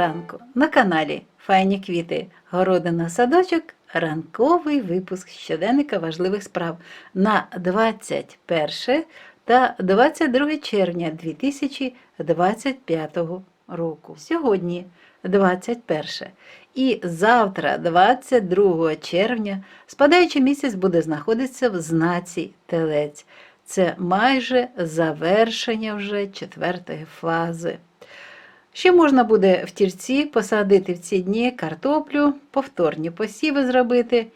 ранку на каналі Файні квіти, городина садочок, ранковий випуск щоденника важливих справ на 21 та 22 червня 2025 року. Сьогодні 21 і завтра, 22 червня, спадаючий місяць буде знаходитися в знаці Телець. Це майже завершення вже четвертої фази. Ще можна буде в тірці посадити в ці дні картоплю, повторні посіви зробити,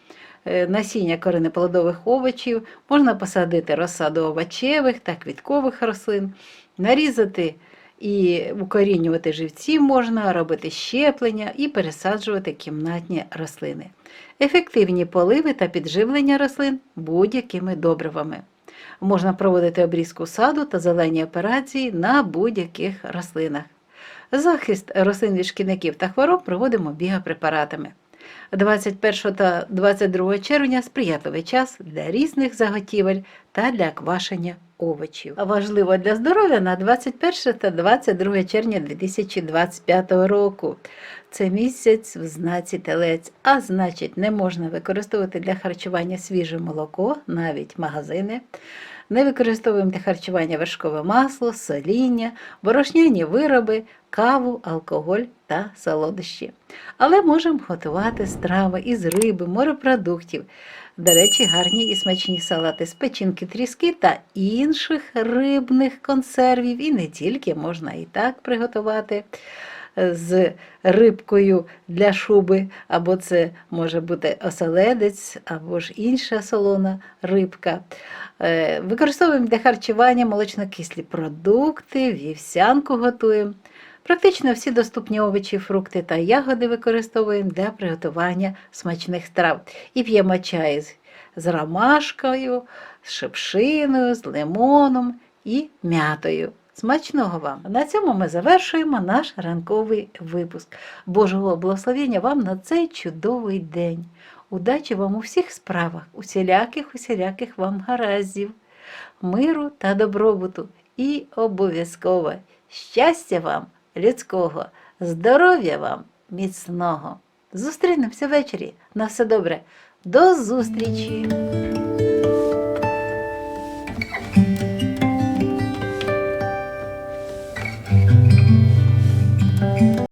е, насіння коренеплодових овочів, можна посадити розсаду овочевих та квіткових рослин, нарізати і укорінювати живці можна, робити щеплення і пересаджувати кімнатні рослини. Ефективні поливи та підживлення рослин будь-якими добривами. Можна проводити обрізку саду та зелені операції на будь-яких рослинах. Захист рослин від шкідників та хвороб проводимо біопрепаратами. 21 та 22 червня сприятливий час для різних заготівель та для квашення овочів. Важливо для здоров'я на 21 та 22 червня 2025 року. Це місяць в знаці телець, а значить, не можна використовувати для харчування свіже молоко, навіть магазини. Не використовуємо харчування вершкове масло, соління, борошняні вироби, каву, алкоголь та солодощі. Але можемо готувати страви із риби, морепродуктів. До речі, гарні і смачні салати з печінки, тріски та інших рибних консервів. І не тільки можна і так приготувати з рибкою для шуби, або це може бути оселедець, або ж інша солона рибка. Е, Використовуємо для харчування молочнокислі продукти, вівсянку готуємо. Практично всі доступні овочі, фрукти та ягоди використовуємо для приготування смачних страв. І п'ємо чай з, з ромашкою, з шипшиною, з лимоном і м'ятою. Смачного вам! На цьому ми завершуємо наш ранковий випуск. Божого благословення вам на цей чудовий день. Удачі вам у всіх справах, усіляких, усіляких вам гараздів, миру та добробуту і обов'язково щастя вам людського, здоров'я вам міцного. Зустрінемося ввечері. На все добре. До зустрічі!